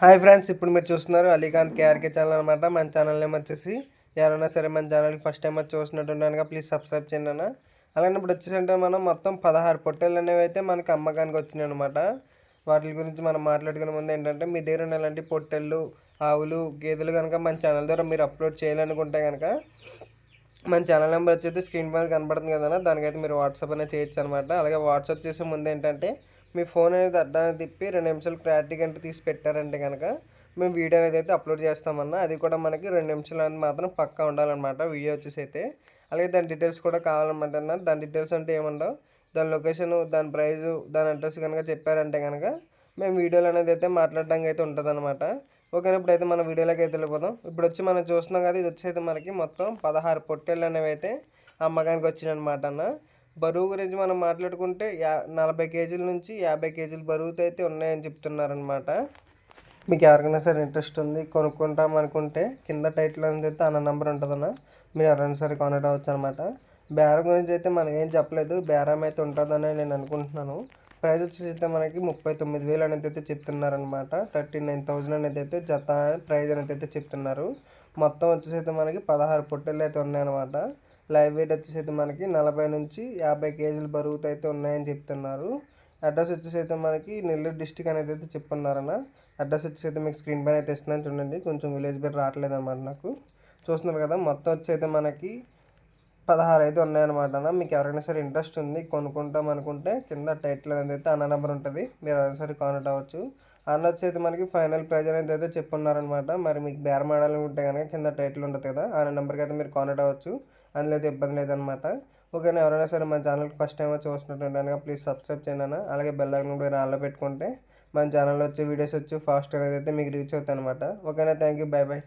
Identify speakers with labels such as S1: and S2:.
S1: Hi friends ఇప్పుడు మీరు చూస్తున్నారు అలీకాంత్ కేఆర్కే ఛానల్ అనమాట మన ఛానల్ నేమ్ వచ్చేసి ఎవరైనా సరే మన ఛానల్కి ఫస్ట్ టైం వచ్చి చూసినట్టున్నాను ప్లీజ్ సబ్స్క్రైబ్ చేయండి అన్న. అలాగే ఇప్పుడు వచ్చేసంటే మనం మొత్తం పదహారు పొట్టేలు అనేవి అయితే మనకి అమ్మకానికి వచ్చినాయి అనమాట వాటి గురించి మనం మాట్లాడుకునే ముందు ఏంటంటే మీ దగ్గర ఉన్న ఇలాంటి పొట్టెళ్ళు ఆవులు గేదెలు కనుక మన ఛానల్ ద్వారా మీరు అప్లోడ్ చేయాలనుకుంటే కనుక మన ఛానల్ నెంబర్ వచ్చేది స్క్రీన్ పైన కనపడుతుంది కదా దానికైతే మీరు వాట్సాప్ అనేది చేయొచ్చు అనమాట అలాగే వాట్సాప్ చేసే ముందు ఏంటంటే మీ ఫోన్ అనేది అడ్డాన్ని తిప్పి రెండు నిమిషాలు క్లారిటీ గంట తీసి పెట్టారంటే కనుక మేము వీడియో అనేది అయితే అప్లోడ్ చేస్తామన్నా అది కూడా మనకి రెండు నిమిషాలు అనేది మాత్రం పక్కా ఉండాలన్నమాట వీడియో వచ్చేసి అయితే అలాగే దాని డీటెయిల్స్ కూడా కావాలన్నమాట అన్న. దాని డీటెయిల్స్ అంటే ఏముండవు. దాని లొకేషన్ దాని ప్రైజ్ దాని అడ్రస్ కనుక చెప్పారంటే కనుక మేము వీడియోలు అనేది అయితే మాట్లాడడానికి అయితే ఉంటుంది అనమాట ఓకేనా ఇప్పుడు అయితే మన వీడియోలోకి అయితే వెళ్ళిపోదాం. ఇప్పుడు వచ్చి మనం చూస్తున్నాం కదా ఇది వచ్చి అయితే మనకి మొత్తం పదహారు పొట్టేళ్ళు అనేవి అయితే అమ్మకానికి వచ్చినాయి అనమాట అన్న. బరువు గురించి మనం మాట్లాడుకుంటే యా నలభై కేజీల నుంచి యాభై కేజీల బరువుతో అయితే ఉన్నాయని చెప్తున్నారనమాట మీకు ఎవరికైనా సరే ఇంట్రెస్ట్ ఉంది కొనుక్కుంటాం అనుకుంటే కింద టైటిల్ అనేది అయితే అన్న నెంబర్ ఉంటుందన్న. మీరు ఎవరైనా సరే కాంటాక్ట్ అవ్వచ్చు అనమాట బేరం గురించి అయితే మనం ఏం చెప్పలేదు. బేరం అయితే ఉంటుందని నేను అనుకుంటున్నాను. ప్రైజ్ వచ్చేసి అయితే మనకి ముప్పై తొమ్మిది వేలు అనేది అయితే చెప్తున్నారనమాట థర్టీ నైన్ థౌజండ్ అనేది అయితే జత ప్రైజ్ అనేది అయితే చెప్తున్నారు. మొత్తం వచ్చేసి అయితే మనకి పదహారు పొట్టెలు అయితే ఉన్నాయన్నమాట. లైవ్ వెయిట్ వచ్చేసి అయితే మనకి నలభై నుంచి యాభై కేజీల బరువుతో అయితే ఉన్నాయని చెప్తున్నారు. అడ్రస్ వచ్చేసి అయితే మనకి నెల్లూరు డిస్టిక్ అనేది అయితే చెప్తున్నారన్న అడ్రస్ వచ్చేసి అయితే మీకు స్క్రీన్ పైన అయితే ఇస్తున్నాను చూడండి. కొంచెం విలేజ్ పేరు రావట్లేదు అనమాట నాకు. చూస్తున్నారు కదా మొత్తం వచ్చి అయితే మనకి పదహారు అయితే ఉన్నాయన్నమాట అన్న మీకు ఎవరైనా సరే ఇంట్రెస్ట్ ఉంది కొనుక్కుంటాం అనుకుంటే కింద టైటిల్ అనేది అయితే అన్న నెంబర్ ఉంటుంది. మీరు ఎవరైనా సరే కాంటాక్ట్ అవ్వచ్చు. అన్న వచ్చి అయితే మనకి ఫైనల్ ప్రైజ్ అనేది అయితే చెప్పున్నారనమాట మరి మీకు బేరం ఆడాలనుకుంటే కనుక కింద టైటిల్ ఉంటుంది కదా ఆ నెంబర్కి అయితే మీరు కాంటాక్ట్ అవ్వచ్చు. అందులో అయితే ఇబ్బంది లేదనమాట. ఓకేనా? ఎవరైనా సరే మన ఛానల్కి ఫస్ట్ టైం చూస్తున్నట్టు కనుక ప్లీజ్ సబ్స్క్రైబ్ చేయండి అలాగే బెల్ ఐకాన్ కూడా ఆన్లో పెట్టుకుంటే మన ఛానల్లో వచ్చే వీడియోస్ వచ్చి ఫాస్ట్ అనేది అయితే మీకు రీచ్ అవుతాయి అనమాట ఓకేనా? Thank you. Bye bye